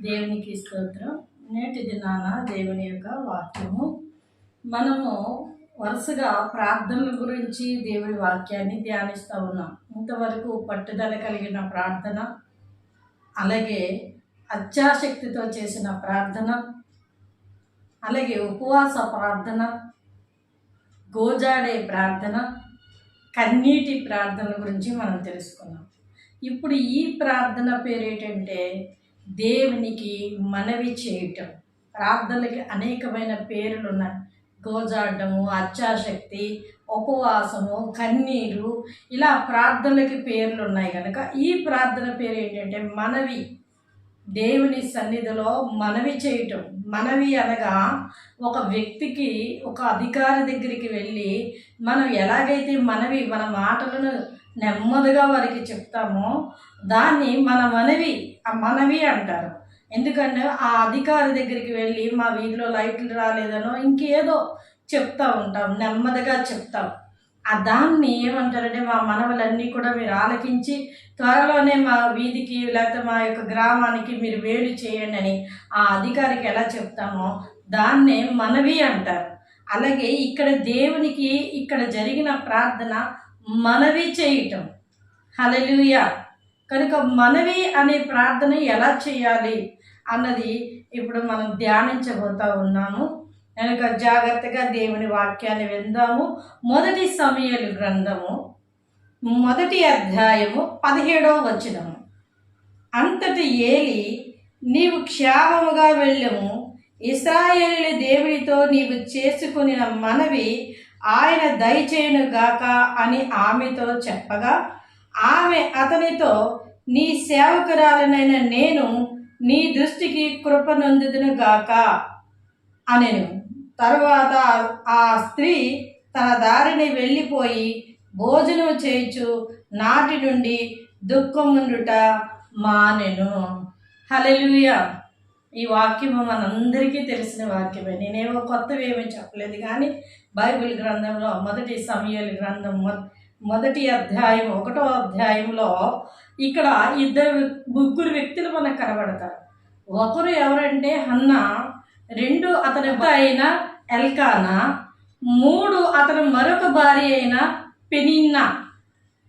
దేవునికి స్తోత్రం. నేటి దినాన దేవుని యొక్క వాక్యము. మనము వరుసగా ప్రార్థనల గురించి దేవుని వాక్యాన్ని ధ్యానిస్తూ ఉన్నాం. ఇంతవరకు పట్టుదల కలిగిన ప్రార్థన అలాగే అత్యాశక్తితో చేసిన ప్రార్థన అలాగే ఉపవాస ప్రార్థన గోజాడే ప్రార్థన కన్నీటి ప్రార్థన గురించి మనం తెలుసుకున్నాం. ఇప్పుడు ఈ ప్రార్థన పేరు ఏంటంటే దేవునికి మనవి చేయటం. ప్రార్థనలకి అనేకమైన పేర్లు ఉన్నాయి గోజాడము అత్యాశక్తి ఉపవాసము కన్నీరు ఇలా ప్రార్థనలకి పేర్లు ఉన్నాయి కనుక ఈ ప్రార్థన పేరు ఏంటంటే మనవి. దేవుని సన్నిధిలో మనవి చేయటం. మనవి అనగా ఒక వ్యక్తికి ఒక అధికారి దగ్గరికి వెళ్ళి మనం ఎలాగైతే మనవి మన మాటలను నెమ్మదిగా వారికి చెప్తామో దాన్ని మన మనవి మనవి అంటారు. ఎందుకంటే ఆ అధికారి దగ్గరికి వెళ్ళి మా వీధిలో లైట్లు రాలేదనో ఇంకేదో చెప్తా ఉంటాం నెమ్మదిగా చెప్తాం. ఆ దాన్ని ఏమంటారంటే మా మనవలన్నీ కూడా మీరు ఆలకించి త్వరలోనే మా వీధికి లేకపోతే మా యొక్క గ్రామానికి మీరు వేడి చేయండి అని ఆ అధికారికి ఎలా చెప్తామో దాన్నే మనవి అంటారు. అలాగే ఇక్కడ దేవునికి ఇక్కడ జరిగిన ప్రార్థన మనవి చేయటం. హలలుయా కనుక మనవి అనే ప్రార్థన ఎలా చేయాలి అన్నది ఇప్పుడు మనం ధ్యానించబోతా ఉన్నాము. కనుక జాగ్రత్తగా దేవుని వాక్యాన్ని విందాము. మొదటి సమయలు గ్రంథము. మొదటి అధ్యాయము పదిహేడవ వచనము. అంతటి ఏలి నీవు క్షేమముగా వెళ్ళము. ఇస్రాయేలు దేవునితో నీవు చేసుకుని మనవి ఆయన దయచేయునుగాక అని ఆమెతో చెప్పగా ఆమె అతనితో నీ సేవకురాలనైన నేను నీ దృష్టికి కృపనందుదును గాక అనెను. తరువాత ఆ స్త్రీ తన దారిని వెళ్ళిపోయి భోజనం చేయించు నాటి నుండి దుఃఖముండుట మానెను. హలెలుయ ఈ వాక్యము మనందరికీ తెలిసిన వాక్యమే. నేనేమో కొత్తవి ఏమీ చెప్పలేదు కానీ బైబిల్ గ్రంథంలో మొదటి సమయాల గ్రంథం మొ- మొదటి అధ్యాయం ఒకటో అధ్యాయంలో ఇక్కడ ఇద్దరు ముగ్గురు వ్యక్తులు మనకు కనబడతారు. ఒకరు ఎవరంటే హన్న రెండు అతని అయిన ఎల్కానా మూడు అతని మరొక భార్య అయిన పెనిన్నా.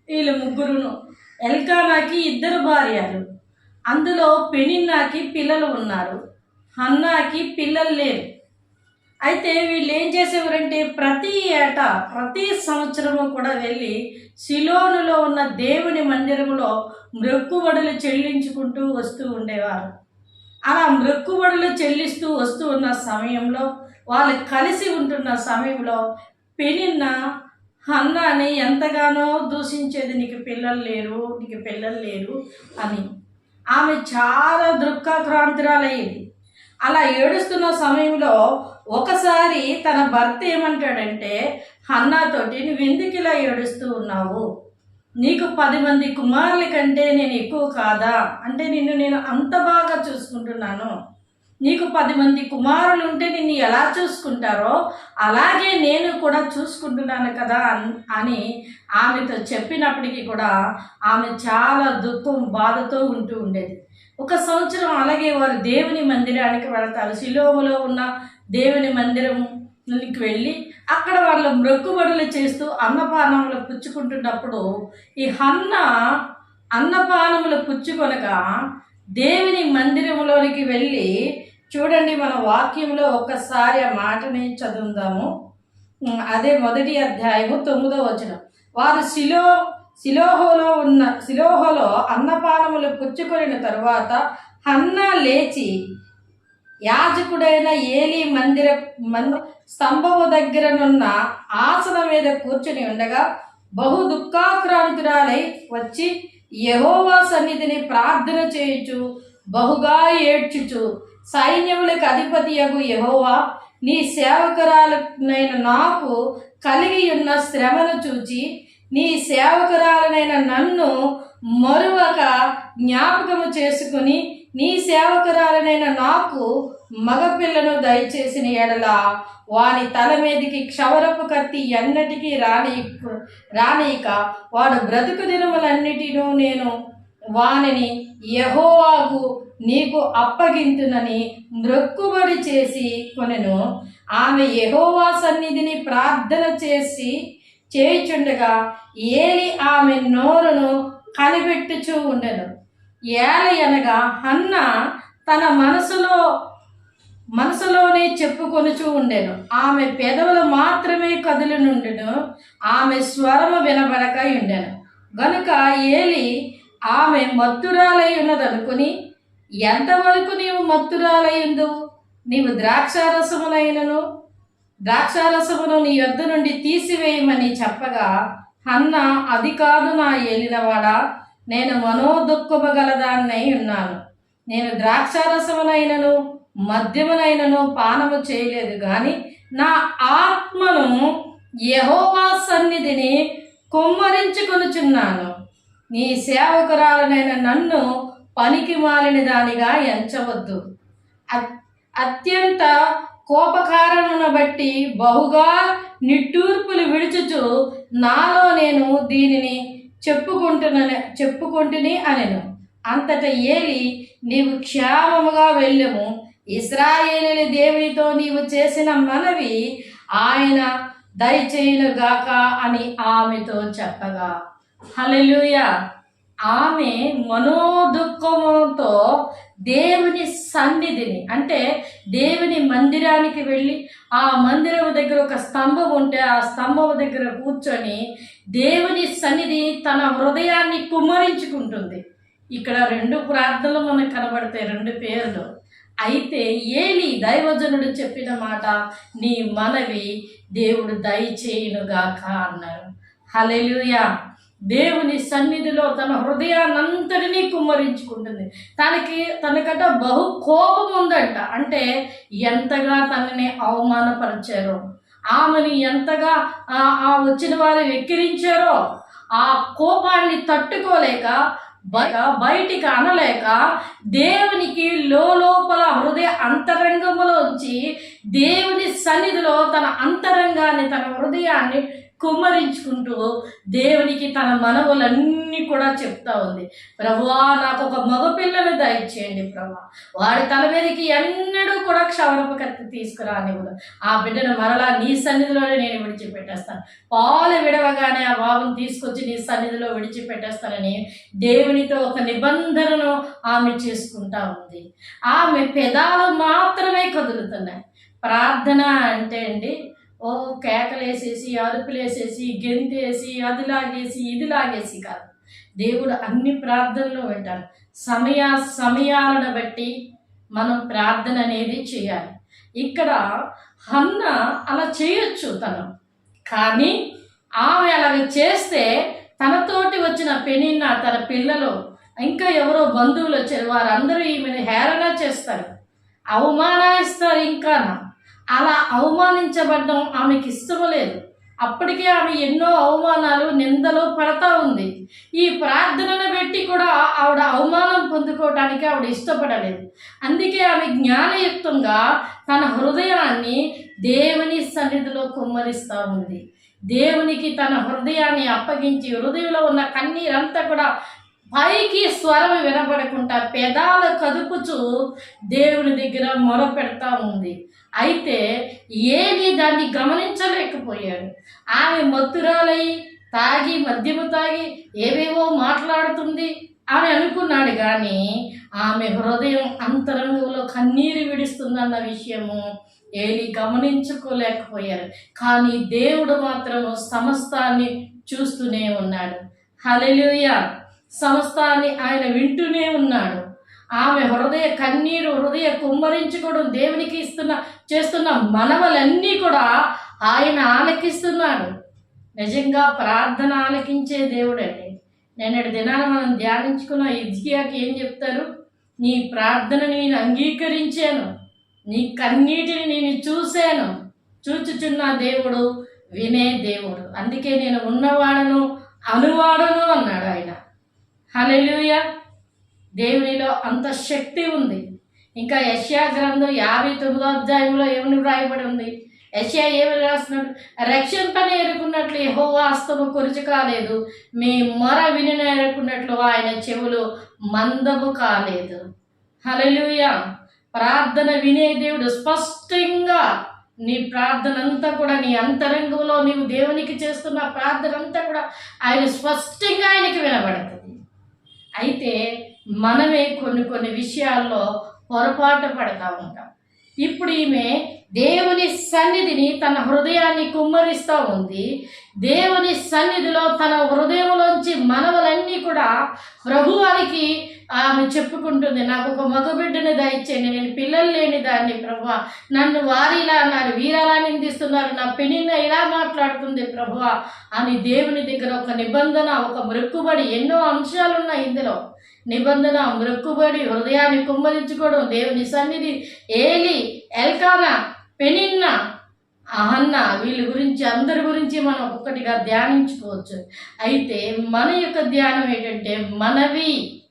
వీళ్ళు ముగ్గురును. ఎల్కానాకి ఇద్దరు భార్యలు. అందులో పెనిన్నాకి పిల్లలు ఉన్నారు. హన్నాకి పిల్లలు లేరు. అయితే వీళ్ళు ఏం చేసేవారంటే ప్రతి ఏటా ప్రతి సంవత్సరము కూడా వెళ్ళి సిలోనులో ఉన్న దేవుని మందిరంలో మృక్కుబడులు చెల్లించుకుంటూ వస్తూ ఉండేవారు. అలా మృక్కుబడులు చెల్లిస్తూ వస్తూ ఉన్న సమయంలో వాళ్ళు కలిసి ఉంటున్న సమయంలో పెనిన్న హన్నాని ఎంతగానో దూషించేది నీకు పిల్లలు లేరు నీకు పిల్లలు లేరు అని. ఆమె చాలా దుఃఖాక్రాంతురాలయ్యేది. అలా ఏడుస్తున్న సమయంలో ఒకసారి తన భర్త ఏమంటాడంటే హన్నాతోటి నువ్వు ఎందుకు ఇలా ఏడుస్తూ ఉన్నావు? నీకు పది మంది కుమారుల కంటే నేను ఎక్కువ కాదా? అంటే నిన్ను నేను అంత బాగా చూసుకుంటున్నాను. నీకు పది మంది కుమారులు ఉంటే నిన్ను ఎలా చూసుకుంటారో అలాగే నేను కూడా చూసుకుంటున్నాను కదా అని ఆమెతో చెప్పినప్పటికీ కూడా ఆమె చాలా దుఃఖం బాధతో ఉంటూ ఉండేది. ఒక సంవత్సరం అలాగే వారు దేవుని మందిరానికి వెళతారు. శిలోములో ఉన్న దేవుని మందిరంకి వెళ్ళి అక్కడ వాళ్ళ మ్రొక్కుబడులు చేస్తూ అన్నపానములు పుచ్చుకుంటున్నప్పుడు ఈ హన్న అన్నపానములు పుచ్చుకొనగా దేవుని మందిరంలోనికి వెళ్ళి చూడండి మన వాక్యంలో ఒక్కసారి ఆ మాటని చదువుదాము. అదే మొదటి అధ్యాయము తొమ్మిదో వచనం. వారు శిలో శిలోహోలో ఉన్న శిలోహోలో అన్నపానములు పుచ్చుకొనిన తరువాత హన్న లేచి యాజకుడైన ఏలి మందిర మంది స్తంభము దగ్గరనున్న ఆసనం మీద కూర్చుని ఉండగా బహు దుఃఖాక్రాంతురాలై వచ్చి యహోవా సన్నిధిని ప్రార్థన చేయుచు బహుగా ఏడ్చుచు సైన్యములకు అధిపతియగు యహోవా నీ సేవకురాలనైన నాకు కలిగి ఉన్న శ్రమను చూచి నీ సేవకురాలనైన నన్ను మరువక జ్ఞాపకము చేసుకుని నీ సేవకురాలనైన నాకు మగపిల్లను దయచేసిన ఎడల వాని తల మీదికి క్షవరపు కత్తి ఎన్నటికీ రాని రానీక వాడు బ్రతుకు దినములన్నిటినూ నేను వానిని యహోవాగు నీకు అప్పగింతునని మ్రొక్కుబడి చేసి కొనెను. ఆమె యహోవా సన్నిధిని ప్రార్థన చేసి చేయుచుండగా ఏలి ఆమె నోరును కనిపెట్టుచూ ఉండెను. ఏలి అనగా అన్న తన మనసులో మనసులోనే చెప్పుకొనుచూ ఉండెను. ఆమె పెదవులు మాత్రమే కదులునుండెను. ఆమె స్వరము వినబడక ఉండెను గనుక ఏలి ఆమె మత్తురాలై ఉన్నదనుకుని ఎంతవరకు నీవు మత్తురాలై ఉందు నీవు ద్రాక్షారసములైనను ద్రాక్షారసమును నీ యొద్ద నుండి తీసివేయమని చెప్పగా హన్న అది కాదు నా ఏలినవాడా. నేను మనోదుఃఖమగలదాన్నై ఉన్నాను. నేను ద్రాక్షారసమునైనను మద్యమునైనను పానము చేయలేదు కానీ నా ఆత్మను యహోవా సన్నిధిని కుమ్మరించుకొనుచున్నాను. నీ సేవకురాలనైన నన్ను పనికి మాలిన దానిగా ఎంచవద్దు. అత్యంత కోపకారణను బట్టి బహుగా నిట్టూర్పులు విడుచుచు నాలో నేను దీనిని చెప్పుకుంటున్న చెప్పుకుంటుని అనెను. అంతట ఏలి నీవు క్షేమముగా వెళ్ళము. ఇస్రాయేలీల దేవునితో నీవు చేసిన మనవి ఆయన దయచేయునుగాక అని ఆమెతో చెప్పగా. హల్లెలూయ! ఆమె మనోదుఃఖముతో దేవుని సన్నిధిని అంటే దేవుని మందిరానికి వెళ్ళి ఆ మందిరం దగ్గర ఒక స్తంభం ఉంటే ఆ స్తంభం దగ్గర కూర్చొని దేవుని సన్నిధి తన హృదయాన్ని కుమ్మరించుకుంటుంది. ఇక్కడ రెండు ప్రార్థనలు మనకు కనబడతాయి రెండు పేర్లు. అయితే ఏలి దైవజనుడు చెప్పిన మాట నీ మనవి దేవుడు దయచేయునుగాక అన్నారు. హలెలుయా దేవుని సన్నిధిలో తన హృదయాన్నంతటినీ కుమ్మరించుకుంటుంది. తనకి తనకట బహు కోపం ఉందంట అంటే ఎంతగా తనని అవమానపరిచారో ఆమెని ఎంతగా ఆ వచ్చిన వారు వెక్కిరించారో ఆ కోపాన్ని తట్టుకోలేక బయ- బయటికి అనలేక దేవునికి లోపల హృదయ అంతరంగములోంచి దేవుని సన్నిధిలో తన అంతరంగాన్ని తన హృదయాన్ని కుమ్మరించుకుంటూ దేవునికి తన మనవులన్నీ కూడా చెప్తా ఉంది. ప్రభువా నాకు ఒక మగపిల్లను దయచేయండి ప్రభా. వాడి తల మీదకి ఎన్నడూ కూడా క్షవరపు కత్తి కూడా ఆ బిడ్డను మరలా నీ సన్నిధిలోనే నేను విడిచిపెట్టేస్తాను. పాలు విడవగానే ఆ బాబుని తీసుకొచ్చి నీ సన్నిధిలో విడిచిపెట్టేస్తానని దేవునితో ఒక నిబంధనను ఆమె చేసుకుంటా ఉంది. ఆమె పెదాలు మాత్రమే కదులుతున్నాయి. ప్రార్థన అంటే అండి ఓ కేకలేసేసి అరుపులేసేసి గెంతేసి అది లాగేసి ఇది లాగేసి కాదు. దేవుడు అన్ని ప్రార్థనలు వింటారు సమయ సమయాలను బట్టి మనం ప్రార్థన అనేది చేయాలి. ఇక్కడ హన్న అలా చేయొచ్చు తను. కానీ ఆమె అలా చేస్తే తనతోటి వచ్చిన పెనిన్న తన పిల్లలు ఇంకా ఎవరో బంధువులు వచ్చారు వారందరూ ఈమెను హేళన చేస్తారు. అవమానాయిస్తారు ఇంకా అలా అవమానించబడడం ఆమెకి ఇష్టం లేదు. అప్పటికే ఆమె ఎన్నో అవమానాలు నిందలు పడతా ఉంది. ఈ ప్రార్థనను పెట్టి కూడా ఆవిడ అవమానం పొందుకోవటానికి ఆవిడ ఇష్టపడలేదు. అందుకే ఆమె జ్ఞానయుక్తంగా తన హృదయాన్ని దేవుని సన్నిధిలో కుమ్మరిస్తూ ఉంది. దేవునికి తన హృదయాన్ని అప్పగించి హృదయంలో ఉన్న కన్నీరంతా కూడా పైకి స్వరం వినపడకుండా పెదాల కదుపుచు దేవుని దగ్గర మొర పెడతా ఉంది. అయితే ఏమి దాన్ని గమనించలేకపోయాడు. ఆమె మత్తురాలై తాగి మద్యము తాగి ఏవేవో మాట్లాడుతుంది అని అనుకున్నాడు కానీ ఆమె హృదయం అంతరంగంలో కన్నీరు విడుస్తుందన్న విషయము ఏలి గమనించుకోలేకపోయారు కానీ దేవుడు మాత్రము సమస్తాన్ని చూస్తూనే ఉన్నాడు. హలెలుయ సమస్తాన్ని ఆయన వింటూనే ఉన్నాడు. ఆమె హృదయ కన్నీరు హృదయ కుమ్మరించుకోవడం దేవునికి ఇస్తున్న చేస్తున్న మనవలన్నీ కూడా ఆయన ఆలకిస్తున్నాడు. నిజంగా ప్రార్థన ఆలకించే దేవుడండి. నేనటి దినాన మనం ధ్యానించుకున్న ఇజ్గియాకి ఏం చెప్తారు? నీ ప్రార్థన నేను అంగీకరించాను. నీ కన్నీటిని నేను చూశాను. చూచుచున్న దేవుడు వినే దేవుడు. అందుకే నేను ఉన్నవాడను అనువాడను అన్నాడు ఆయన. హలో దేవునిలో అంత శక్తి ఉంది. ఇంకా యశ్యా గ్రంథం యాభై తొమ్మిదో అధ్యాయంలో ఏమని వ్రాయబడి ఉంది? యష్యా ఏమని రాస్తున్నాడు? రక్షింపని ఎరుకున్నట్లు యహో వాస్తవం కురిచి కాలేదు. మీ మొర విని ఎరుకున్నట్లు ఆయన చెవులు మందము కాలేదు. హల్లెలూయ! ప్రార్థన వినే దేవుడు స్పష్టంగా నీ ప్రార్థన అంతా కూడా నీ అంతరంగంలో నీవు దేవునికి చేస్తున్న ప్రార్థన అంతా కూడా ఆయన స్పష్టంగా ఆయనకి వినబడుతుంది. అయితే మనమే కొన్ని కొన్ని విషయాల్లో పొరపాటు పడతా ఉంటాం. ఇప్పుడు ఈమె దేవుని సన్నిధిని తన హృదయాన్ని కుమ్మరిస్తూ ఉంది. దేవుని సన్నిధిలో తన హృదయంలోంచి మనవలన్నీ కూడా ప్రభువానికి ఆమె చెప్పుకుంటుంది నాకు ఒక మగబిడ్డని దయచేయండి నేను పిల్లలు లేని దాన్ని ప్రభు నన్ను వారిలా అన్నారు వీరలా నిందిస్తున్నారు నా పెనిన్న ఇలా మాట్లాడుతుంది ప్రభు అని దేవుని దగ్గర ఒక నిబంధన ఒక మృక్కుబడి ఎన్నో అంశాలు ఉన్నాయి ఇందులో. నిబంధన మృక్కుబడి హృదయాన్ని కుమ్మరించుకోవడం దేవుని సన్నిధి. ఏలి ఎల్కానా పెనిన్న అహన్న వీళ్ళ గురించి అందరి గురించి మనం ఒక్కొక్కటిగా ధ్యానించుకోవచ్చు. అయితే మన యొక్క ధ్యానం ఏంటంటే మనవి.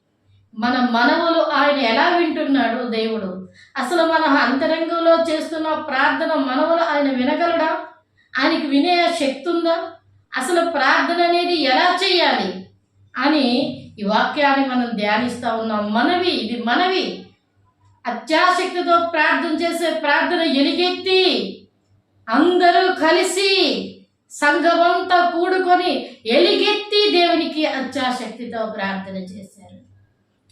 మన మనవులు ఆయన ఎలా వింటున్నాడు దేవుడు. అసలు మన అంతరంగంలో చేస్తున్న ప్రార్థన మనవులు ఆయన వినగలడా? ఆయనకి వినే శక్తి ఉందా? అసలు ప్రార్థన అనేది ఎలా చేయాలి? అని ఈ వాక్యాన్ని మనం ధ్యానిస్తూ ఉన్నాం. మనవి ఇది మనవి. అత్యాశక్తితో ప్రార్థన చేసే ప్రార్థన ఎలుగెత్తి అందరూ కలిసి సంఘమంతా కూడుకొని ఎలుగెత్తి దేవునికి అత్యాశక్తితో ప్రార్థన చేశారు.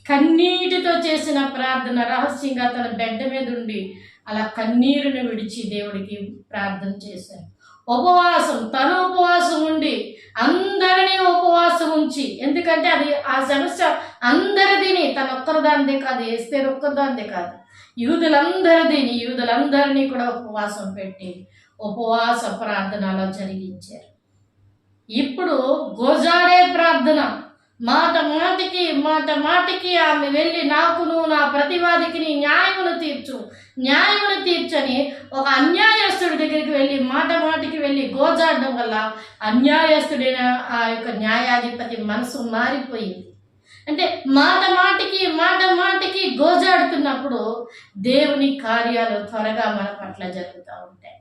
కన్నీటితో చేసిన ప్రార్థన రహస్యంగా తన బెడ్డ మీద ఉండి అలా కన్నీరుని విడిచి దేవుడికి ప్రార్థన చేశారు. ఉపవాసం తను ఉపవాసం ఉండి అందరినీ ఉపవాసం ఉంచి ఎందుకంటే అది ఆ సమస్య అందరిదిని తన ఒక్కరిదానిదే కాదు వేస్తే ఒక్కరిదానిదే కాదు. యూదులందరిదిని యూదులందరినీ కూడా ఉపవాసం పెట్టి ఉపవాస ప్రార్థనలో జరిగించారు. ఇప్పుడు గోజాడే ప్రార్థన మాట మాటికి మాట మాటికి ఆమె వెళ్ళి నాకు నువ్వు నా ప్రతివాదికి నీ న్యాయమును తీర్చు. న్యాయమును తీర్చని ఒక అన్యాయస్తుడి దగ్గరికి వెళ్ళి మాట మాటికి వెళ్ళి గోజాడడం వల్ల అన్యాయస్తుడైన ఆ యొక్క న్యాయాధిపతి మనసు మారిపోయింది. అంటే మాట మాటికి మాట మాటికి గోజాడుతున్నప్పుడు దేవుని కార్యాలు త్వరగా మన పట్ల జరుగుతూ ఉంటాయి.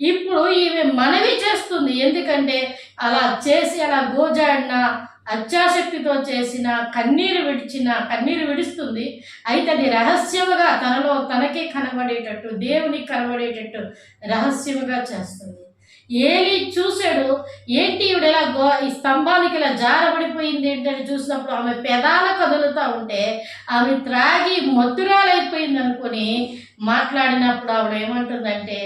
ఇప్పుడు ఈమె మనవి చేస్తుంది. ఎందుకంటే అలా చేసి అలా గోజాడిన అత్యాశక్తితో చేసిన కన్నీరు విడిచిన కన్నీరు విడుస్తుంది. అయితే అది రహస్యముగా తనలో తనకే కనబడేటట్టు దేవునికి కనబడేటట్టు రహస్యముగా చేస్తుంది. ఏలి చూశాడు ఏంటి ఈవిడ ఇలా గో ఈ స్తంభానికి ఇలా జారబడిపోయింది ఏంటని చూసినప్పుడు ఆమె పెదాల కదులుతూ ఉంటే ఆమె త్రాగి మధురాలైపోయింది అనుకుని మాట్లాడినప్పుడు ఆవిడ ఏమంటుందంటే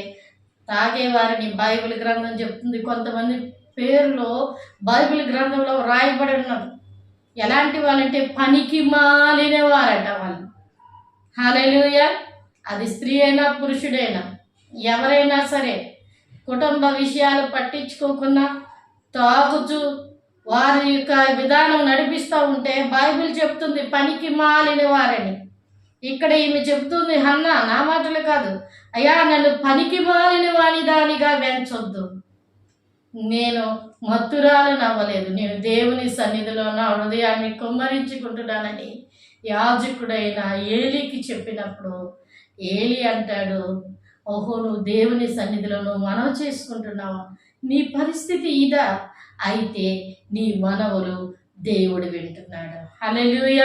తాగేవారిని బైబిల్ గ్రంథం చెప్తుంది కొంతమంది పేర్లు బైబిల్ గ్రంథంలో రాయబడి ఉన్నది. ఎలాంటి వాళ్ళంటే పనికి మాలిన వారట వాళ్ళు. హాలూయ అది స్త్రీ అయినా పురుషుడైనా ఎవరైనా సరే కుటుంబ విషయాలు పట్టించుకోకుండా తాగుచు వారి యొక్క విధానం నడిపిస్తూ ఉంటే బైబిల్ చెప్తుంది పనికి మాలిన వారని. ఇక్కడ ఈమె చెప్తుంది అన్న నా మాటలు కాదు. అయ్యా నన్ను పనికి మాలిన వాని దానిగా వెంచొద్దు. నేను మత్తురాలు నవ్వలేదు నేను దేవుని సన్నిధిలో నా హృదయాన్ని కుమ్మరించుకుంటున్నానని యాజకుడైన ఏలికి చెప్పినప్పుడు ఏలి అంటాడు ఓహో నువ్వు దేవుని సన్నిధిలో నువ్వు మనవ చేసుకుంటున్నావా? నీ పరిస్థితి ఇదా? అయితే నీ మనవులు దేవుడు వింటున్నాడు. హలెలుయ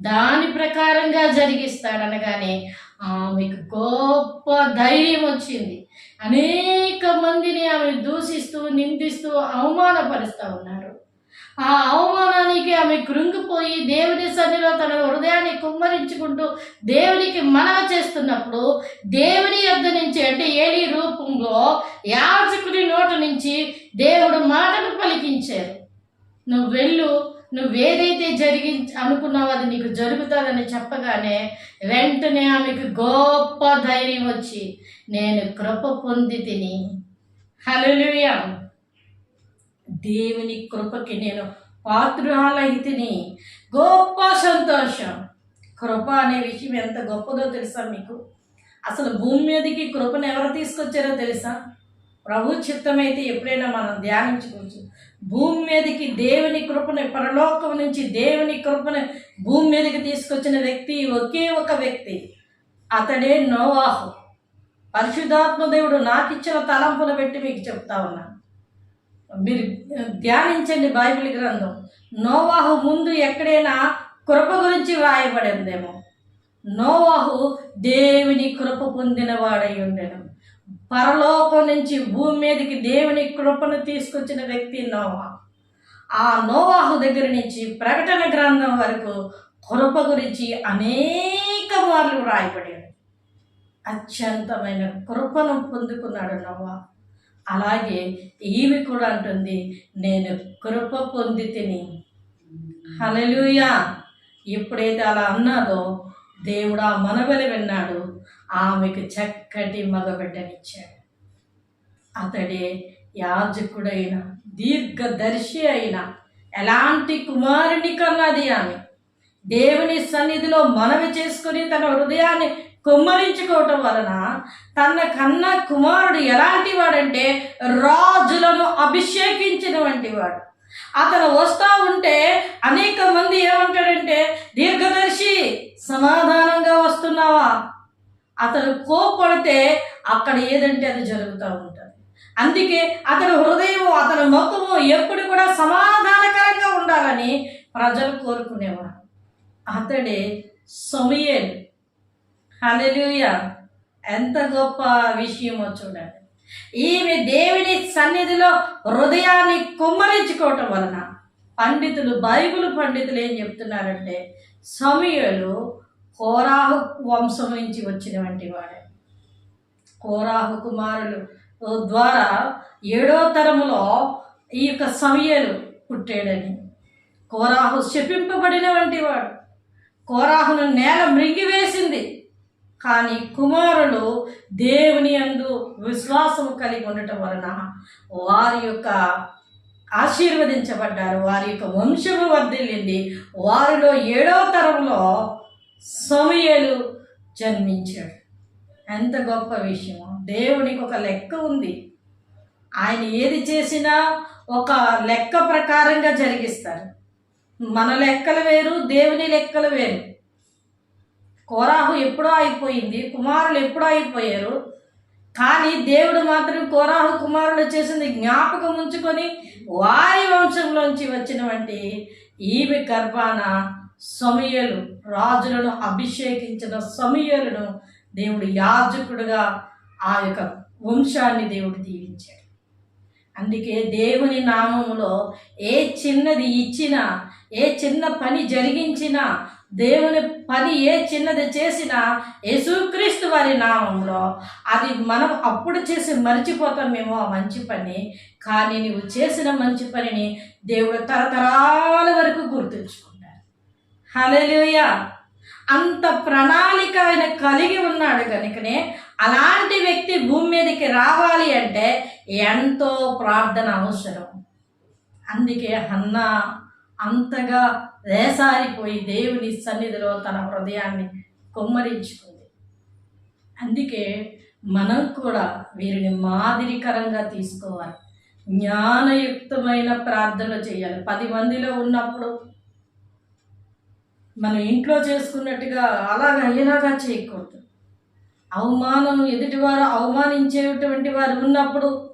దాని ప్రకారంగా జరిగిస్తాడనగానే ఆమెకు గొప్ప ధైర్యం వచ్చింది. అనేక మందిని ఆమె దూషిస్తూ నిందిస్తూ అవమానపరుస్తూ ఉన్నారు. ఆ అవమానానికి ఆమె కృంగిపోయి దేవుని సన్నిలో తన హృదయాన్ని కుమ్మరించుకుంటూ దేవునికి మనవ చేస్తున్నప్పుడు దేవుని యొద్ద నుంచి అంటే ఏలి రూపంలో యాజకుడి నోట నుంచి దేవుడు మాటను పలికించారు. నువ్వు వెళ్ళు నువ్వేదైతే జరిగి అనుకున్నావో అది నీకు జరుగుతుందని చెప్పగానే వెంటనే ఆమెకు గొప్ప ధైర్యం వచ్చి నేను కృప పొంది తిని. హల్లెలూయా. దేవుని కృపకి నేను పాత్రురాలైతిని. గొప్ప సంతోషం. కృప అనే విషయం ఎంత గొప్పదో తెలుసా మీకు? అసలు భూమి మీదకి కృపను ఎవరు తీసుకొచ్చారో తెలుసా? ప్రభు చిత్తమైతే ఎప్పుడైనా మనం ధ్యానించుకోవచ్చు. భూమి మీదకి దేవుని కృపను పరలోకం నుంచి దేవుని కృపను భూమి మీదకి తీసుకొచ్చిన వ్యక్తి ఒకే ఒక వ్యక్తి. అతడే నోవాహు. పరిశుద్ధాత్మ దేవుడు నాకు ఇచ్చిన తలంపును పెట్టి మీకు చెప్తా ఉన్నాను మీరు ధ్యానించండి బైబిల్ గ్రంథం. నోవాహు ముందు ఎక్కడైనా కృప గురించి వ్రాయబడిందేమో. నోవాహు దేవుని కృప పొందినవాడై ఉండెను. పరలోకం నుంచి భూమి మీదకి దేవుని కృపను తీసుకొచ్చిన వ్యక్తి నోవా. ఆ నోవాహు దగ్గర నుంచి ప్రకటన గ్రంథం వరకు కృప గురించి అనేక మార్లు రాయబడాడు అత్యంతమైన కృపను పొందుకున్నాడు నోవా. అలాగే ఈమె కూడా అంటుంది నేను కృప పొంది తిని హలలుయా ఎప్పుడైతే అలా అన్నాదో దేవుడా ఆ మనవలి విన్నాడు. ఆమెకు చక్కటి మగబిడ్డనిచ్చాడు అతడే యాజకుడైన దీర్ఘదర్శి అయిన ఎలాంటి కుమారుని కన్నది ఆమె. దేవుని సన్నిధిలో మనవి చేసుకుని తన హృదయాన్ని కుమ్మరించుకోవటం వలన తన కన్న కుమారుడు ఎలాంటి వాడంటే రాజులను అభిషేకించిన వంటి వాడు. అతను వస్తా ఉంటే అనేక మంది ఏమంటాడంటే దీర్ఘదర్శి సమాధానంగా వస్తున్నావా? అతను కోపడితే అక్కడ ఏదంటే అది జరుగుతూ ఉంటుంది. అందుకే అతని హృదయం అతని ముఖము ఎప్పుడు కూడా సమాధానకరంగా ఉండాలని ప్రజలు కోరుకునేవారు. అతడే సమయల్. హలెలుయ ఎంత గొప్ప విషయమో చూడండి. ఈమె దేవుని సన్నిధిలో హృదయాన్ని కుమ్మరించుకోవటం వలన పండితులు బైబిల్ పండితులు ఏం చెప్తున్నారంటే సమయలు కోరాహు వంశం నుంచి వచ్చినటువంటి వాడే. కోరాహు కుమారులు ద్వారా ఏడో తరములో ఈ యొక్క సమయలు పుట్టాడని. కోరాహు శపింపబడిన వంటి వాడు. కోరాహును నేల మృంగివేసింది. కానీ కుమారులు దేవుని అందు విశ్వాసము కలిగి ఉండటం వలన వారి యొక్క ఆశీర్వదించబడ్డారు. వారి యొక్క వంశము వర్ధిల్లింది. వారిలో ఏడో తరంలో సమయలు జన్మించాడు. ఎంత గొప్ప విషయమో. దేవునికి ఒక లెక్క ఉంది. ఆయన ఏది చేసినా ఒక లెక్క ప్రకారంగా జరిగిస్తారు. మన లెక్కలు వేరు దేవుని లెక్కలు వేరు. కోరాహు ఎప్పుడో అయిపోయింది కుమారులు ఎప్పుడో అయిపోయారు. కానీ దేవుడు మాత్రం కోరాహు కుమారులు చేసింది జ్ఞాపకం ఉంచుకొని వారి వంశంలోంచి వచ్చినటువంటి ఈమె గర్భాన సమయలు రాజులను అభిషేకించిన సమయలను దేవుడు యాజకుడుగా ఆ యొక్క వంశాన్ని దేవుడు దీవించాడు. అందుకే దేవుని నామములో ఏ చిన్నది ఇచ్చినా ఏ చిన్న పని జరిగించినా దేవుని పని ఏ చిన్నది చేసినా యేసుక్రీస్తు వారి నామంలో అది మనం అప్పుడు చేసి మర్చిపోతామేమో ఆ మంచి పని కానీ నువ్వు చేసిన మంచి పనిని దేవుడు తరతరాల వరకు గుర్తుంచుకో. హల్లెలూయ. అంత ప్రణాళిక ఆయన కలిగి ఉన్నాడు కనుకనే అలాంటి వ్యక్తి భూమి మీదకి రావాలి అంటే ఎంతో ప్రార్థన అవసరం. అందుకే అన్న అంతగా వేసారిపోయి దేవుని సన్నిధిలో తన హృదయాన్ని కొమ్మరించుకుంది. అందుకే మనం కూడా వీరిని మాదిరికరంగా తీసుకోవాలి. జ్ఞానయుక్తమైన ప్రార్థన చేయాలి. పది మందిలో ఉన్నప్పుడు మనం ఇంట్లో చేసుకున్నట్టుగా అలాగా ఇలాగా చేయకూడదు. అవమానం ఎదుటివారు అవమానించేటువంటి వారు ఉన్నప్పుడు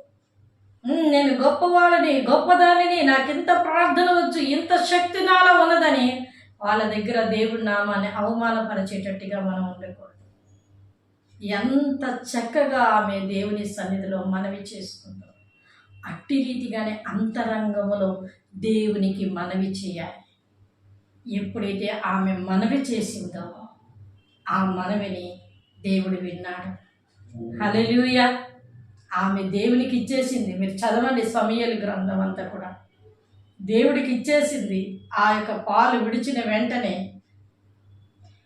నేను గొప్పవాళ్ళని గొప్పదానిని నాకింత ప్రార్థన వచ్చు ఇంత శక్తి నాలో ఉన్నదని వాళ్ళ దగ్గర దేవుడి నామాన్ని అవమానపరిచేటట్టుగా మనం ఉండకూడదు. ఎంత చక్కగా ఆమె దేవుని సన్నిధిలో మనవి చేసుకుందాం అట్టి రీతిగానే అంతరంగములో దేవునికి మనవి చేయాలి. ఎప్పుడైతే ఆమె మనవి చేసిందో ఆ మనవిని దేవుడు విన్నాడు. హలలుయ ఆమె దేవునికి ఇచ్చేసింది. మీరు చదవండి సమయలు గ్రంథం అంతా కూడా. దేవుడికి ఇచ్చేసింది ఆ యొక్క పాలు విడిచిన వెంటనే.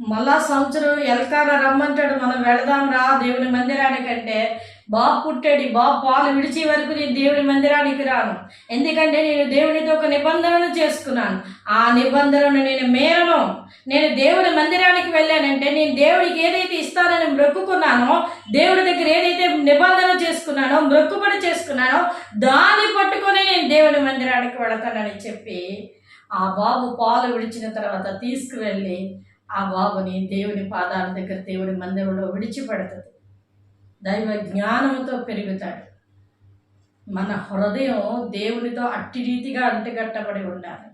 మళ్ళా సంవత్సరం ఎలకాన రమ్మంటాడు. మనం వెళదాం రా దేవుని మందిరానికంటే. బాబు పుట్టాడు బాబు పాలు విడిచే వరకు నేను దేవుని మందిరానికి రాను. ఎందుకంటే నేను దేవునితో ఒక నిబంధనను చేసుకున్నాను. ఆ నిబంధనను నేను మేరను. నేను దేవుని మందిరానికి వెళ్ళానంటే నేను దేవుడికి ఏదైతే ఇస్తానని మొక్కుకున్నానో దేవుడి దగ్గర ఏదైతే నిబంధన చేసుకున్నానో మొక్కుబడి చేసుకున్నానో దాన్ని పట్టుకొని నేను దేవుని మందిరానికి వెళతానని చెప్పి ఆ బాబు పాలు విడిచిన తర్వాత తీసుకువెళ్ళి ఆ బాబుని దేవుని పాదాల దగ్గర దేవుని మందిరంలో విడిచిపెడుతుంది. దైవ జ్ఞానంతో పెరుగుతాడు. మన హృదయం దేవునితో అట్టి రీతిగా అంటుకట్టబడి ఉండాలి.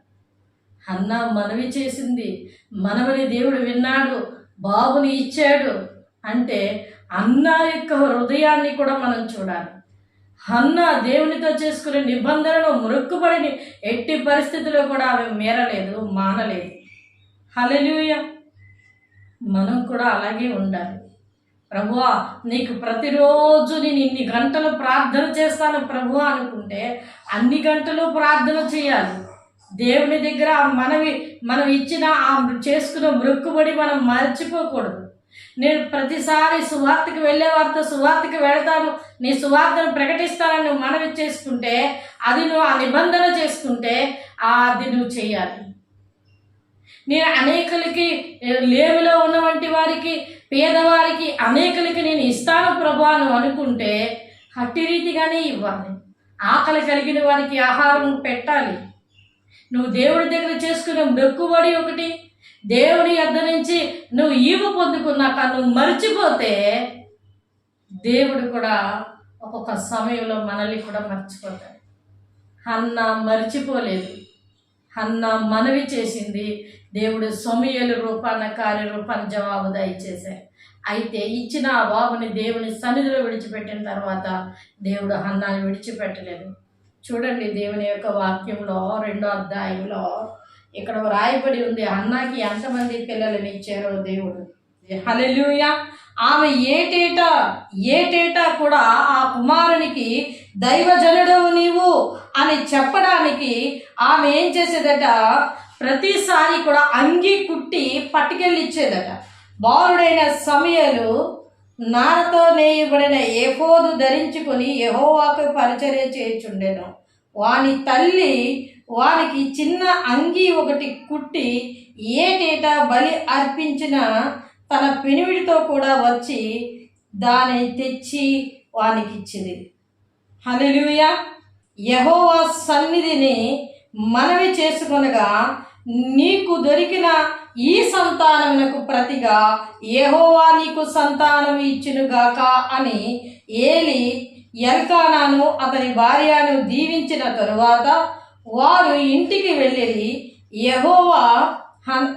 అన్న మనవి చేసింది మనవని దేవుడు విన్నాడు బాబుని ఇచ్చాడు అంటే అన్న యొక్క హృదయాన్ని కూడా మనం చూడాలి. అన్న దేవునితో చేసుకునే నిబంధనలు మురుక్కుపడిని ఎట్టి పరిస్థితుల్లో కూడా ఆమె మేరలేదు మానలేదు. హలెలుయ మనం కూడా అలాగే ఉండాలి. ప్రభువా నీకు ప్రతిరోజు నేను ఇన్ని గంటలు ప్రార్థన చేస్తాను ప్రభువా అనుకుంటే అన్ని గంటలు ప్రార్థన చేయాలి. దేవుని దగ్గర మనవి మనం ఇచ్చిన ఆ చేసుకున్న మృక్కుబడి మనం మర్చిపోకూడదు. నేను ప్రతిసారి సువార్తకి వెళ్ళే వారితో సువార్తకి వెళ్తాను. నీ సువార్తను ప్రకటిస్తానని నువ్వు మనవి చేసుకుంటే అది నువ్వు ఆ నిబంధన చేసుకుంటే అది నువ్వు చేయాలి. నేను అనేకులకి లేమిలో ఉన్నవంటి వారికి పేదవారికి అనేకలకి నేను ఇస్తాను ప్రభా అని అనుకుంటే హట్టిరీతిగానే ఇవ్వాలి ఆకలి కలిగిన వారికి ఆహారం పెట్టాలి. నువ్వు దేవుడి దగ్గర చేసుకునే మొక్కుబడి ఒకటి దేవుడి యొద్ద నుంచి నువ్వు ఈవ పొందుకున్నాక నువ్వు మర్చిపోతే దేవుడు కూడా ఒక్కొక్క సమయంలో మనల్ని కూడా మర్చిపోతాడు. అన్న మర్చిపోలేదు. అన్న మనవి చేసింది. దేవుడు సొమయలు రూపాన కార్యరూపాన్ని జవాబు దయచేశారు అయితే ఇచ్చిన ఆ బాబుని దేవుని సన్నిధిలో విడిచిపెట్టిన తర్వాత దేవుడు హన్నాన్ని విడిచిపెట్టలేదు. చూడండి దేవుని యొక్క వాక్యంలో రెండో అధ్యాయంలో ఇక్కడ రాయబడి ఉంది అన్నాకి ఎంతమంది పిల్లలని ఇచ్చారో దేవుడు? హలెలుయ ఆమె ఏటేటా ఏటేటా కూడా ఆ కుమారునికి దైవజనుడవు నీవు అని చెప్పడానికి ఆమె ఏం చేసేదట? ప్రతిసారి కూడా అంగి కుట్టి పట్టుకెళ్ళి ఇచ్చేదట బాలుడైన సమయలు నారతో నేయబడిన ఎఫోదు ధరించుకొని యహోవాకు పరిచర్య చేయుచుండెను. వాని తల్లి వానికి చిన్న అంగి ఒకటి కుట్టి ఏటేటా బలి అర్పించిన తన పెనివిడితో కూడా వచ్చి దాన్ని తెచ్చి వానికి ఇచ్చింది హలెలుయ యహోవా సన్నిధిని మనవి చేసుకొనగా నీకు దొరికిన ఈ సంతానమునకు ప్రతిగా ఏహోవా నీకు సంతానం ఇచ్చినుగాక అని ఏలి ఎల్కానాను అతని భార్యను దీవించిన తరువాత వారు ఇంటికి వెళ్ళి యహోవా హన్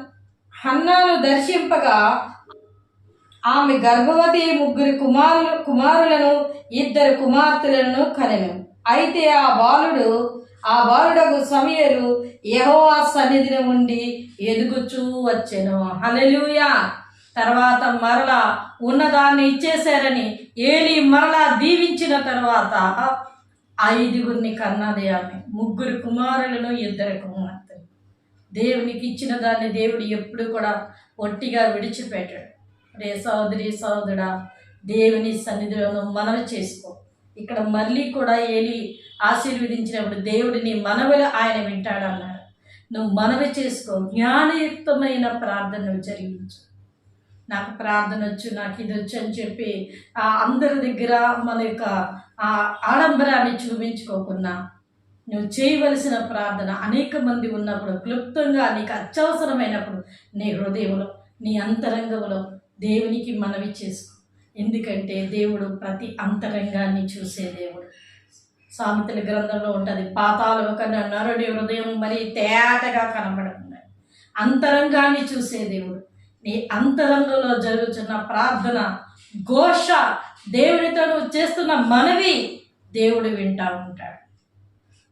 హన్నాను దర్శింపగా ఆమె గర్భవతి ముగ్గురు కుమారులు కుమారులను ఇద్దరు కుమార్తెలను కనెను. అయితే ఆ బాలుడు ఆ బాలుడకు సమయలు యహోవా సన్నిధిని ఉండి ఎదుగుచూ వచ్చెను. హలెలుయా తర్వాత మరలా ఉన్నదాన్ని ఇచ్చేశారని ఏలి మరలా దీవించిన తర్వాత ఐదుగురిని కన్నది ఆమె ముగ్గురు కుమారులను ఇద్దరు కుమార్తెలు. దేవునికి ఇచ్చిన దాన్ని దేవుడు ఎప్పుడు కూడా ఒట్టిగా విడిచిపెట్టాడు. రే సోదరి సోదరుడా దేవుని సన్నిధిలోనూ మనవి చేసుకో. ఇక్కడ మళ్ళీ కూడా ఏలి ఆశీర్వదించినప్పుడు దేవుడిని మనవలు ఆయన వింటాడన్నాడు. నువ్వు మనవి చేసుకో జ్ఞానయుక్తమైన ప్రార్థనలు జరిగించు. నాకు ప్రార్థన వచ్చు నాకు ఇది వచ్చు అని చెప్పి ఆ అందరి దగ్గర మన యొక్క ఆ ఆడంబరాన్ని చూపించుకోకుండా నువ్వు చేయవలసిన ప్రార్థన అనేక మంది ఉన్నప్పుడు క్లుప్తంగా నీకు అత్యవసరమైనప్పుడు నీ హృదయంలో నీ అంతరంగంలో దేవునికి మనవి చేసుకో. ఎందుకంటే దేవుడు ప్రతి అంతరంగాన్ని చూసే దేవుడు. సామెతల గ్రంథంలో ఉంటుంది. పాతాళం నరుడి హృదయం మరి తేటగా కనబడుతుంది అంతరంగాన్ని చూసే దేవుడు. నీ అంతరంగంలో జరుగుతున్న ప్రార్థన ఘోష దేవునితో నువ్వు చేస్తున్న మనవి దేవుడు వింటా ఉంటాడు.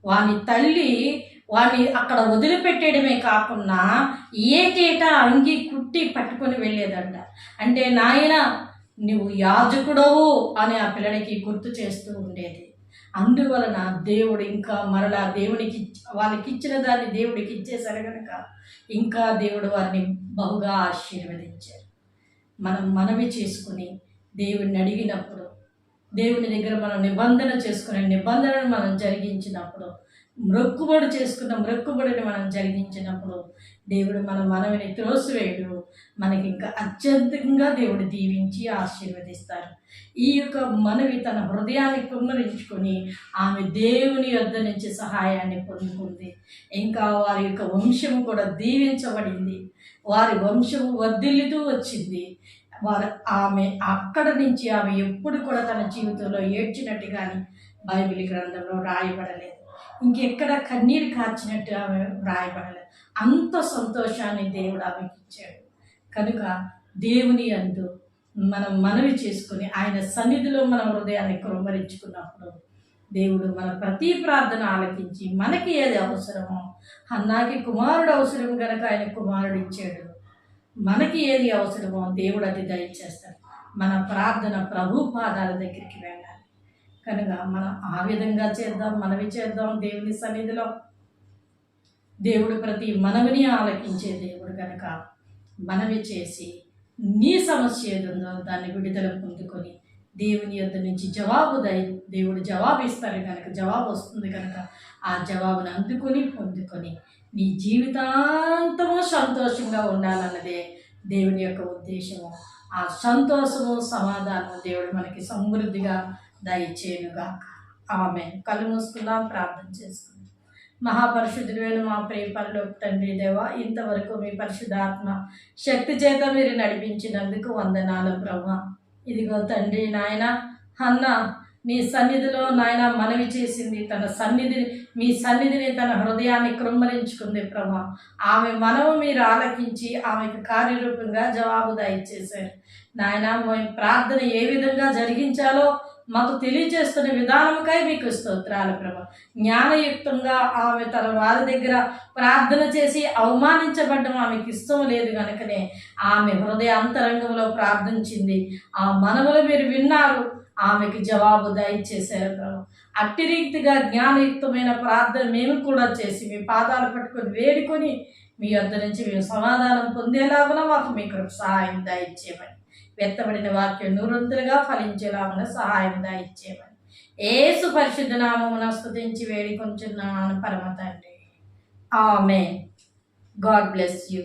వాని తల్లి వాడిని అక్కడ వదిలిపెట్టేయడమే కాకుండా ఏటేటా అంగి కుట్టి పట్టుకొని వెళ్ళేదంట. అంటే నాయన నువ్వు యాజకుడవు అని ఆ పిల్లడికి గుర్తు చేస్తూ ఉండేది. అందువలన దేవుడు ఇంకా మరలా దేవునికి వాళ్ళకి ఇచ్చిన దాన్ని దేవుడికి ఇచ్చేశారు కనుక ఇంకా దేవుడు వారిని బహుగా ఆశీర్వదించారు. మనం మనవి చేసుకుని దేవుడిని అడిగినప్పుడు దేవుని దగ్గర మనం నిబంధన చేసుకునే నిబంధనను మనం జరిగించినప్పుడు మ్రొక్కుబడి చేసుకున్న మ్రొక్కుబడిని మనం జరిగించినప్పుడు దేవుడు మన మనవిని త్రోసివేయడు. మనకి ఇంకా అత్యంతంగా దేవుడు దీవించి ఆశీర్వదిస్తారు. ఈ యొక్క మనవి తన హృదయాన్ని కుమ్మరించుకొని ఆమె దేవుని యొద్ద నుంచి సహాయాన్ని పొందుకుంది. ఇంకా వారి యొక్క వంశము కూడా దీవించబడింది. వారి వంశము వర్ధిల్లుతూ వచ్చింది. వారు ఆమె అక్కడ నుంచి ఆమె ఎప్పుడు కూడా తన జీవితంలో ఏడ్చినట్టు కానీ బైబిల్ గ్రంథంలో రాయబడలేదు. ఇంకెక్కడ కన్నీరు కార్చినట్టు ఆమె వ్రాయబడలేదు. అంత సంతోషాన్ని దేవుడు ఆమెకి ఇచ్చాడు. కనుక దేవుని అందు మనం మనవి చేసుకుని ఆయన సన్నిధిలో మన హృదయాన్ని కృమరించుకున్నప్పుడు దేవుడు మన ప్రతి ప్రార్థన ఆలకించి మనకి ఏది అవసరమో అన్నాకి కుమారుడు అవసరం కనుక ఆయన కుమారుడు ఇచ్చాడు. మనకి ఏది అవసరమో దేవుడు అది దయచేస్తాడు. మన ప్రార్థన ప్రభు పాదాల దగ్గరికి వెళ్ళాలి. కనుక మనం ఆ విధంగా చేద్దాం మనవి చేద్దాం దేవుని సన్నిధిలో. దేవుడు ప్రతి మనవిని ఆలకించే దేవుడు కనుక మనవి చేసి నీ సమస్య ఏది ఉందో దాన్ని విడుదల పొందుకొని దేవుని యొద్ద నుంచి జవాబు దయ దేవుడు జవాబు ఇస్తాడు కనుక జవాబు వస్తుంది కనుక ఆ జవాబును అందుకొని పొందుకొని నీ జీవితాంతము సంతోషంగా ఉండాలన్నదే దేవుని యొక్క ఉద్దేశము. ఆ సంతోషము సమాధానము దేవుడు మనకి సమృద్ధిగా దయచేయునుగాక. ఆమె కళ్ళు మూసుకుందాం ప్రార్థన చేసుకుందాం. మహాపరిశుద్ధుడైన మా ప్రియ తండ్రి దేవ ఇంతవరకు మీ పరిశుద్ధాత్మ శక్తి చేత మీరు నడిపించినందుకు వందనాలు ప్రభ ఇదిగో తండ్రి నాయన అన్న మీ సన్నిధిలో నాయన మనవి చేసింది తన సన్నిధిని మీ సన్నిధిని తన హృదయాన్ని కృమ్మరించుకుంది ప్రభా ఆమె మనము మీరు ఆలకించి ఆమెకు కార్యరూపంగా జవాబు దయచేశారు నాయన మేము ప్రార్థన ఏ విధంగా జరిగించాలో మాకు తెలియజేస్తున్న విధానముకై మీకు స్తోత్రాలు ప్రభ. జ్ఞానయుక్తంగా ఆమె తన వారి దగ్గర ప్రార్థన చేసి అవమానించబడ్డం ఆమెకి ఇష్టం లేదు కనుకనే ఆమె హృదయ అంతరంగంలో ప్రార్థించింది. ఆ మనములు మీరు విన్నారు ఆమెకి జవాబు దయచేశారు ప్రభు. అట్టి రీతిగా జ్ఞానయుక్తమైన ప్రార్థన మేము కూడా చేసి మీ పాదాలు పట్టుకొని వేడుకొని మీ వద్ద నుంచి మేము సమాధానం పొందేలాగా మాకు మీకు సహాయం దయచేయమని వెత్తబడిన వాక్యం నూరంతులుగా ఫలించేలాగా సహాయం దయచేయమని. ఏసు పరిశుద్ధ నామమున స్తుతించి వేడుకొంచున్నాను పరమ తండ్రి. ఆమె గాడ్ బ్లెస్ యూ.